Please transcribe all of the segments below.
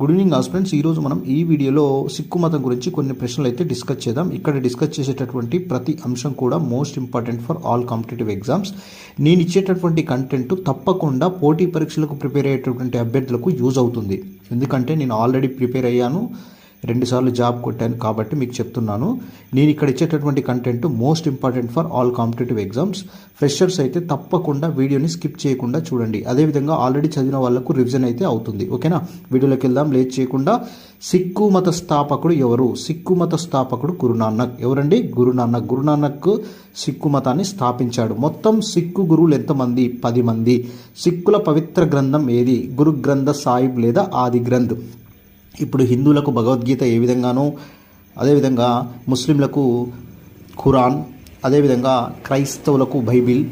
Good evening friends ఈరోజు మనం ఈ వీడియోలో సిక్కు మతం గురించి కొన్ని ప్రశ్నలు అయితే డిస్కస్ చేద్దాం. ఇక్కడ డిస్కస్ చేసేటటువంటి ప్రతి అంశం కూడా most important for all competitive exams నేను ఇచ్చేటటువంటి కంటెంట్ తప్పకుండా పోటీ పరీక్షలకు ప్రిపేర్ అయ్యేటటువంటి అభ్యర్థులకు యూజ్ అవుతుంది. ఎందుకంటే నేను ఆల్రెడీ ప్రిపేర్ అయ్యాను. రెండుసార్లు జాబ్ కొట్టాను కాబట్టి మీకు చెప్తున్నాను. నేను ఇక్కడ ఇచ్చేటటువంటి content most important for all competitive exams freshers అయితే తప్పకుండా వీడియోని స్కిప్ చేయకుండా చూడండి. అదేవిధంగా ఆల్రెడీ చదివిన వాళ్ళకు రివిజన్ అయితే అవుతుంది. ఓకేనా వీడియోలోకి వెళ్దాం. లేట్ చేయకుండా సిక్కు మత స్థాపకుడు ఎవరు? సిక్కు మత స్థాపకుడు గురునానక్. ఎవరండి? గురునానక్. గురునానక్ సిక్కు మతాన్ని స్థాపించాడు. మొత్తం సిక్కు గురువులు ఎంతమంది? పది మంది. సిక్కుల పవిత్ర గ్రంథం ఏది? గురు గ్రంథ సాహిబ్ లేదా ఆది గ్రంథ్ ఇప్పుడు హిందువులకు భగవద్గీత ఏ విధంగానో అదేవిధంగా ముస్లింలకు ఖురాన్ అదేవిధంగా క్రైస్తవులకు బైబిల్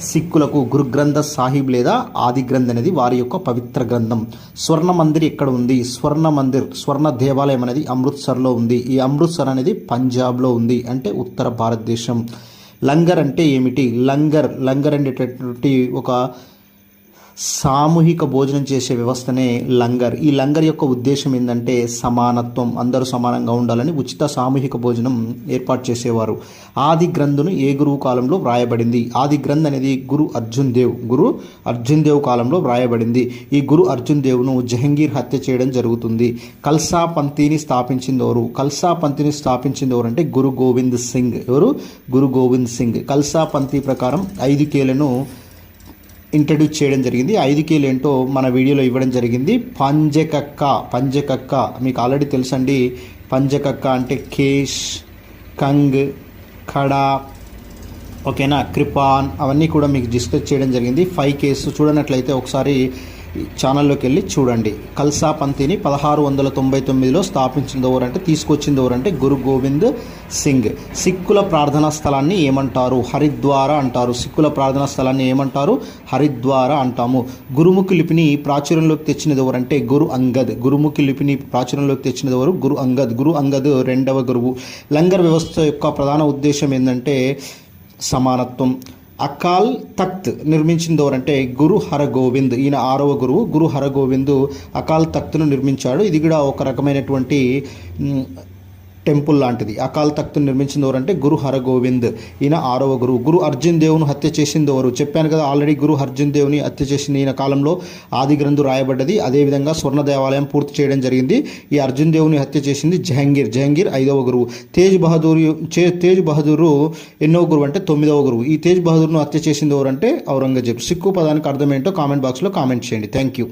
సిక్కులకు గురుగ్రంథ సాహిబ్ లేదా ఆది గ్రంథ్ అనేది వారి యొక్క పవిత్ర గ్రంథం. స్వర్ణ మందిర్ ఎక్కడ ఉంది? స్వర్ణ మందిర్ స్వర్ణ దేవాలయం అనేది అమృత్సర్లో ఉంది. ఈ అమృత్సర్ అనేది పంజాబ్లో ఉంది అంటే ఉత్తర భారతదేశం. లంగర్ అంటే ఏమిటి? లంగర్ లంగర్ అనేటటువంటి ఒక సామూహిక భోజనం చేసే వ్యవస్థనే లంగర్. ఈ లంగర్ యొక్క ఉద్దేశం ఏంటంటే సమానత్వం. అందరూ సమానంగా ఉండాలని ఉచిత సామూహిక భోజనం ఏర్పాటు చేసేవారు. ఆది గ్రంథును ఏ గురువు కాలంలో వ్రాయబడింది? ఆది గ్రంథ్ అనేది గురు అర్జున్ దేవ్. గురు అర్జున్ దేవ్ కాలంలో వ్రాయబడింది. ఈ గురు అర్జున్ దేవ్ను జహంగీర్ హత్య చేయడం జరుగుతుంది. కల్సా పంతిని స్థాపించింది ఎవరు కల్సా పంతిని స్థాపించింది ఎవరు అంటే గురు గోవింద్ సింగ్. ఎవరు? గురు గోవింద్ సింగ్. కల్సా పంతి ప్రకారం ఐదు కేలను ఇంట్రడ్యూస్ చేయడం జరిగింది. ఐదు కీలు ఏంటో మన వీడియోలో ఇవ్వడం జరిగింది. పంజకక్క పంజకక్క మీకు ఆల్రెడీ తెలుసండి. పంజకక్క అంటే కేష్ కంగ్ కడా ఓకేనా? కృపాన్ అవన్నీ కూడా మీకు డిస్కస్ చేయడం జరిగింది. ఫైవ్ కేసు చూడనట్లయితే ఒకసారి ఛానల్లోకి వెళ్ళి చూడండి. కల్సా పంతిని పదహారు వందల తొంభై తొమ్మిదిలో స్థాపించింది ఎవరంటే తీసుకొచ్చింది ఎవరంటే గురు గోవింద్ సింగ్. సిక్కుల ప్రార్థనా స్థలాన్ని ఏమంటారు? హరిద్వార అంటారు. సిక్కుల ప్రార్థనా స్థలాన్ని ఏమంటారు? హరిద్వార అంటాము. గురుముఖి లిపిని ప్రాచుర్యంలోకి తెచ్చినది ఎవరంటే గురు అంగద్. గురుముఖి లిపిని ప్రాచుర్యంలోకి తెచ్చినది ఎవరు? గురు అంగద్. గురు అంగద్ రెండవ గురువు. లంగర్ వ్యవస్థ యొక్క ప్రధాన ఉద్దేశం ఏంటంటే సమానత్వం. అకాల్ తఖ్త్ నిర్మించింది ఎవరంటే గురు హరగోవింద్. ఈయన ఆరవ గురువు. గురు హరగోవింద్ అకాల్ తఖ్త్ను నిర్మించాడు. ఇది కూడా ఒక రకమైనటువంటి టెంపుల్ లాంటిది. అకాల్ తఖ్త్ను నిర్మించింది ఎవరంటే గురు హరగోవింద్. ఈయన ఆరవ గురువు. గురు అర్జున్ దేవుని హత్య చేసింది ఎవరు? చెప్పాను కదా ఆల్రెడీ గురు అర్జున్ దేవుని హత్య చేసింది. ఈయన కాలంలో ఆది గ్రంథు రాయబడ్డది. అదేవిధంగా స్వర్ణ దేవాలయం పూర్తి చేయడం జరిగింది. ఈ అర్జున్ దేవుని హత్య చేసింది జహంగీర్. జహంగీర్ ఐదవ గురువు. తేజ్ బహదూర్ తేజ్ బహదూరు ఎన్నో గురువు అంటే తొమ్మిదవ గురువు. ఈ తేజ్ బహదూర్ను హత్య చేసింది ఎవరంటే ఔరంగజేబ్. సిక్కు పదానికి అర్థం ఏంటో కామెంట్ బాక్స్లో కామెంట్ చేయండి. Thank you